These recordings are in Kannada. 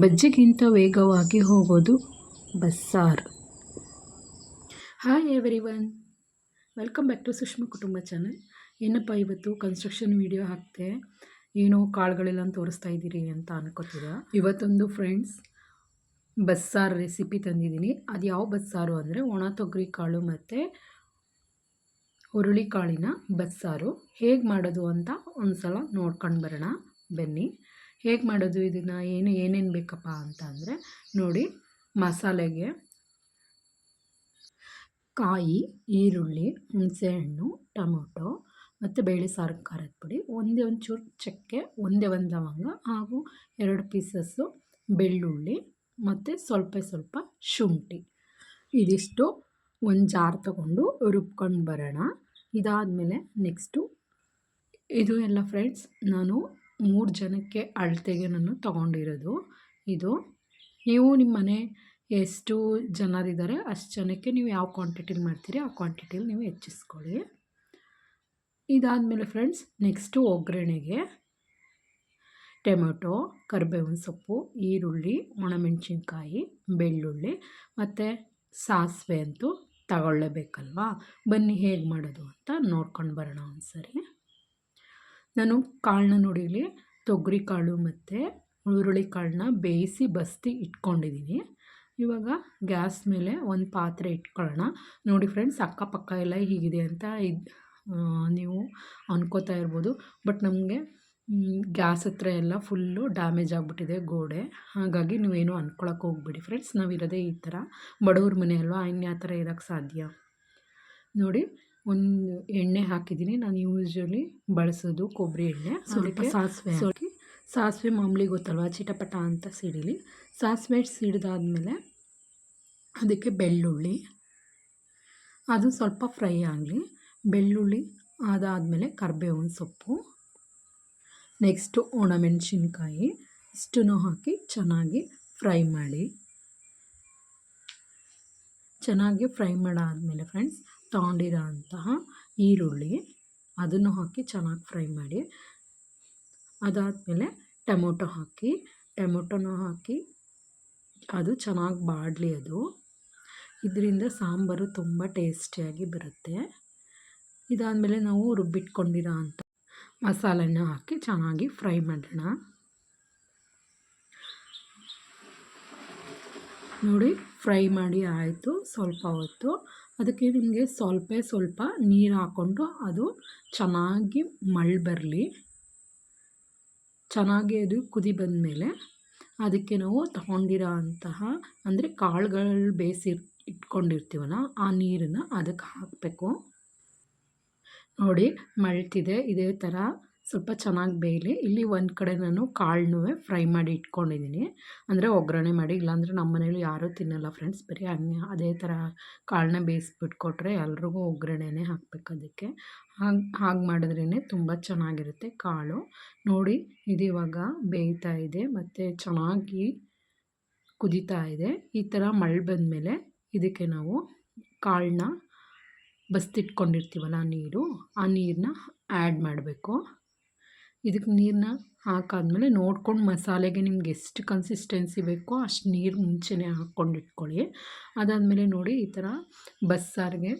ಬಜ್ಜಿಗಿಂತ ವೇಗವಾಗಿ ಹೋಗೋದು ಬಸ್ಸಾರ್. Hi everyone welcome back to Sushma ಕುಟುಂಬ ಚಾನಲ್. ಏನಪ್ಪ ಇವತ್ತು ಕನ್ಸ್ಟ್ರಕ್ಷನ್ ವಿಡಿಯೋ ಹಾಕ್ತೆ? ಏನೋ ಕಾಳುಗಳೆಲ್ಲ ತೋರಿಸ್ತಾ ಇದ್ದೀರಿ ಅಂತ ಅನ್ಕೋತೀರ? ಇವತ್ತೊಂದು ಫ್ರೆಂಡ್ಸ್, ಬಸ್ಸಾರು ರೆಸಿಪಿ ತಂದಿದ್ದೀನಿ. ಅದು ಯಾವ ಬಸ್ಸಾರು ಅಂದರೆ ಒಣ ತೊಗರಿ ಕಾಳು ಮತ್ತು ಹುರುಳಿಕಾಳಿನ ಬಸ್ಸಾರು. ಹೇಗೆ ಮಾಡೋದು ಅಂತ ಒಂದು ಸಲ ನೋಡ್ಕೊಂಡು ಬರೋಣ. ಬನ್ನಿ. ಹೇಗೆ ಮಾಡೋದು ಇದನ್ನು? ಏನು, ಏನೇನು ಬೇಕಪ್ಪ ಅಂತ ಅಂದರೆ ನೋಡಿ ಮಸಾಲೆಗೆ ಕಾಯಿ, ಈರುಳ್ಳಿ ಹುಣಸೆಹಣ್ಣು ಟೊಮೊಟೊ ಮತ್ತು ಬೇಳೆ ಸಾರು, ಖಾರದ ಪುಡಿ, ಒಂದೇ ಒಂದು ಚೂರು ಚಕ್ಕೆ, ಒಂದೇ ಒಂದು ಲವಂಗ ಹಾಗೂ ಎರಡು ಪೀಸಸ್ಸು ಬೆಳ್ಳುಳ್ಳಿ ಮತ್ತು ಸ್ವಲ್ಪ ಸ್ವಲ್ಪ ಶುಂಠಿ. ಇದಿಷ್ಟು ಒಂದು ಜಾರ್ ತಗೊಂಡು ರುಬ್ಕೊಂಡು ಬರೋಣ. ಇದಾದಮೇಲೆ ನೆಕ್ಸ್ಟು ಇದು ಎಲ್ಲ ಫ್ರೆಂಡ್ಸ್ ನಾನು ಮೂರು ಜನಕ್ಕೆ ಅಳತೆಗೆ ನಾನು ತಗೊಂಡಿರೋದು. ಇದು ನೀವು ನಿಮ್ಮ ಮನೆ ಎಷ್ಟು ಜನರಿದ್ದಾರೆ ಅಷ್ಟು ಜನಕ್ಕೆ ನೀವು ಯಾವ ಕ್ವಾಂಟಿಟಿಲಿ ಮಾಡ್ತೀರಿ ಆ ಕ್ವಾಂಟಿಟಿಲಿ ನೀವು ಹೆಚ್ಚಿಸ್ಕೊಳ್ಳಿ. ಇದಾದಮೇಲೆ ಫ್ರೆಂಡ್ಸ್ ನೆಕ್ಸ್ಟು ಒಗ್ಗರಣೆಗೆ ಟೊಮೆಟೊ, ಕರಿಬೇವಿನ ಸೊಪ್ಪು, ಈರುಳ್ಳಿ, ಒಣಮೆಣಸಿನ್ಕಾಯಿ, ಬೆಳ್ಳುಳ್ಳಿ ಮತ್ತು ಸಾಸಿವೆ ಅಂತೂ ತಗೊಳ್ಳೇಬೇಕಲ್ವಾ? ಬನ್ನಿ ಹೇಗೆ ಮಾಡೋದು ಅಂತ ನೋಡ್ಕೊಂಡು ಬರೋಣ ಒಂದು ಸರಿ ನಾನು ಕಾಳನ್ನ ನೋಡಿಲಿ ತೊಗರಿ ಕಾಳು ಮತ್ತು ಹುರುಳಿ ಕಾಳನ್ನ ಬೇಯಿಸಿ ಬಸ್ತಿ ಇಟ್ಕೊಂಡಿದ್ದೀನಿ. ಇವಾಗ ಗ್ಯಾಸ್ ಮೇಲೆ ಒಂದು ಪಾತ್ರೆ ಇಟ್ಕೊಳ್ಳೋಣ. ನೋಡಿ ಫ್ರೆಂಡ್ಸ್, ಅಕ್ಕಪಕ್ಕ ಎಲ್ಲ ಹೀಗಿದೆ ಅಂತ ನೀವು ಅನ್ಕೋತಾ ಇರ್ಬೋದು. ಬಟ್ ನಮಗೆ ಗ್ಯಾಸ್ ಹತ್ರ ಎಲ್ಲ ಫುಲ್ಲು ಡ್ಯಾಮೇಜ್ ಆಗಿಬಿಟ್ಟಿದೆ ಗೋಡೆ. ಹಾಗಾಗಿ ನೀವೇನು ಅಂದ್ಕೊಳಕ್ಕೆ ಹೋಗ್ಬೇಡಿ ಫ್ರೆಂಡ್ಸ್. ನಾವಿರೋದೇ ಈ ಥರ. ಬಡವ್ರ ಮನೆ ಅಲ್ವಾ? ಇನ್ಯಾವ ಥರ ಇರೋಕ್ಕೆ ಸಾಧ್ಯ? ನೋಡಿ ಒಂದು ಎಣ್ಣೆ ಹಾಕಿದ್ದೀನಿ. ನಾನು ಯೂಶ್ವಲಿ ಬಳಸೋದು ಕೊಬ್ಬರಿ ಎಣ್ಣೆ. ಸ್ವಲ್ಪ ಸಾಸಿವೆ ಹಾಕಿ. ಸಾಸಿವೆ ಮಾಮೂಲಿ ಗೊತ್ತಲ್ವ? ಚಿಟಪಟ ಅಂತ ಸಿಡಿಲಿ ಸಾಸಿವೆ ಸಿಡಿದಾದ್ಮೇಲೆ ಅದಕ್ಕೆ ಬೆಳ್ಳುಳ್ಳಿ. ಅದು ಸ್ವಲ್ಪ ಫ್ರೈ ಆಗಲಿ. ಬೆಳ್ಳುಳ್ಳಿ ಅದಾದಮೇಲೆ ಕರ್ಬೇವಿನ ಸೊಪ್ಪು. ನೆಕ್ಸ್ಟು ಒಣಮೆಣಸಿನ್ಕಾಯಿ. ಇಷ್ಟನ್ನು ಹಾಕಿ ಚೆನ್ನಾಗಿ ಫ್ರೈ ಮಾಡಿ. ಚೆನ್ನಾಗಿ ಫ್ರೈ ಮಾಡಾದಮೇಲೆ ಫ್ರೆಂಡ್ಸ್ ತೊಗೊಂಡಿರೋ ಅಂತಹ ಈರುಳ್ಳಿ. ಅದನ್ನು ಹಾಕಿ ಚೆನ್ನಾಗಿ ಫ್ರೈ ಮಾಡಿ. ಅದಾದಮೇಲೆ ಟೊಮೊಟೊ ಹಾಕಿ, ಟೊಮೊಟೊನ ಹಾಕಿ ಅದು ಚೆನ್ನಾಗಿ ಬಾಡಲಿ ಅದು. ಇದರಿಂದ ಸಾಂಬಾರು ತುಂಬ ಟೇಸ್ಟಿಯಾಗಿ ಬರುತ್ತೆ. ಇದಾದಮೇಲೆ ನಾವು ರುಬ್ಬಿಟ್ಕೊಂಡಿರೋ ಅಂತ ಮಸಾಲೆನ ಹಾಕಿ ಚೆನ್ನಾಗಿ ಫ್ರೈ ಮಾಡೋಣ. ನೋಡಿ, ಫ್ರೈ ಮಾಡಿ ಆಯಿತು. ಸ್ವಲ್ಪ ಹೊತ್ತು ಅದಕ್ಕೆ ನಿಮಗೆ ಸ್ವಲ್ಪ ಸ್ವಲ್ಪ ನೀರು ಹಾಕ್ಕೊಂಡು ಅದು ಚೆನ್ನಾಗಿ ಮಳ್ ಬರಲಿ. ಚೆನ್ನಾಗಿ ಅದು ಕುದಿ ಬಂದ ಮೇಲೆ ಅದಕ್ಕೆ ನಾವು ತಗೊಂಡಿರೋ ಅಂತಹ ಅಂದರೆ ಕಾಳುಗಳು ಬೇಯಿಸಿ ಇಟ್ಕೊಂಡಿರ್ತೀವಲ್ಲ ಆ ನೀರನ್ನು ಅದಕ್ಕೆ ಹಾಕಬೇಕು. ನೋಡಿ ಮಳ್ತಿದೆ, ಇದೇ ಥರ ಸ್ವಲ್ಪ ಚೆನ್ನಾಗಿ ಬೇಯಲಿ. ಇಲ್ಲಿ ಒಂದು ಕಡೆ ನಾನು ಕಾಳನ್ನೂ ಫ್ರೈ ಮಾಡಿ ಇಟ್ಕೊಂಡಿದ್ದೀನಿ ಅಂದರೆ ಒಗ್ಗರಣೆ ಮಾಡಿ, ಇಲ್ಲಾಂದರೆ ನಮ್ಮ ಮನೇಲಿ ಯಾರೂ ತಿನ್ನಲ್ಲ ಫ್ರೆಂಡ್ಸ್ ಬರೀ ಹಂಗೆ ಅದೇ ಥರ ಕಾಳನ್ನ ಬೇಯಿಸ್ಬಿಟ್ಕೊಟ್ರೆ ಎಲ್ರಿಗೂ ಒಗ್ಗರಣೆನೇ ಹಾಕ್ಬೇಕು ಅದಕ್ಕೆ. ಹಾಗೆ ಹಾಗೆ ಮಾಡಿದ್ರೇ ತುಂಬ ಚೆನ್ನಾಗಿರುತ್ತೆ ಕಾಳು. ನೋಡಿ, ಇದು ಇವಾಗ ಬೇಯ್ತಾ ಇದೆ ಮತ್ತು ಚೆನ್ನಾಗಿ ಕುದೀತಾ ಇದೆ. ಈ ಥರ ಮಳೆ ಬಂದಮೇಲೆ ಇದಕ್ಕೆ ನಾವು ಕಾಳನ್ನ ಬಸ್ತಿಟ್ಕೊಂಡಿರ್ತೀವಲ್ಲ ನೀರು, ಆ ನೀರನ್ನ ಆ್ಯಡ್ ಮಾಡಬೇಕು. ಇದಕ್ಕೆ ನೀರನ್ನ ಹಾಕಾದ್ಮೇಲೆ ನೋಡ್ಕೊಂಡು ಮಸಾಲೆಗೆ ನಿಮ್ಗೆ ಎಷ್ಟು ಕನ್ಸಿಸ್ಟೆನ್ಸಿ ಬೇಕೋ ಅಷ್ಟು ನೀರು ಮುಂಚೆನೇ ಹಾಕ್ಕೊಂಡು ಇಟ್ಕೊಳ್ಳಿ. ಅದಾದಮೇಲೆ ನೋಡಿ ಈ ಥರ ಬಸ್ಸಾರಿಗೆ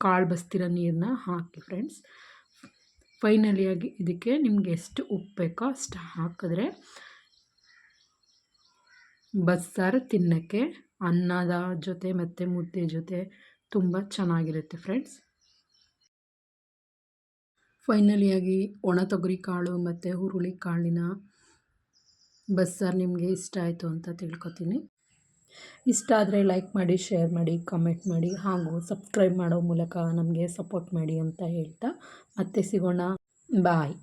ಕಾಳು ಬಸ್ತಿರೋ ನೀರನ್ನ ಹಾಕಿ ಫ್ರೆಂಡ್ಸ್ ಫೈನಲಿಯಾಗಿ ಇದಕ್ಕೆ ನಿಮ್ಗೆ ಎಷ್ಟು ಉಪ್ಪು ಬೇಕೋ ಅಷ್ಟು ಹಾಕಿದ್ರೆ ಬಸ್ಸಾರು ತಿನ್ನೋಕ್ಕೆ ಅನ್ನದ ಜೊತೆ ಮತ್ತು ಮುದ್ದೆ ಜೊತೆ ತುಂಬ ಚೆನ್ನಾಗಿರುತ್ತೆ ಫ್ರೆಂಡ್ಸ್ ಫೈನಲಿಯಾಗಿ ಒಣ ತೊಗರಿ ಕಾಳು ಮತ್ತು ಹುರುಳಿ ಕಾಳಿನ ಬಸ್ಸಾರು ನಿಮಗೆ ಇಷ್ಟ ಆಯಿತು ಅಂತ ತಿಳ್ಕೊತೀನಿ. ಇಷ್ಟ ಆದರೆ ಲೈಕ್ ಮಾಡಿ ಶೇರ್ ಮಾಡಿ ಕಮೆಂಟ್ ಮಾಡಿ, ಹಾಗೂ ಸಬ್ಸ್ಕ್ರೈಬ್ ಮಾಡೋ ಮೂಲಕ ನಮಗೆ ಸಪೋರ್ಟ್ ಮಾಡಿ ಅಂತ ಹೇಳ್ತಾ ಮತ್ತೆ ಸಿಗೋಣ. ಬಾಯ್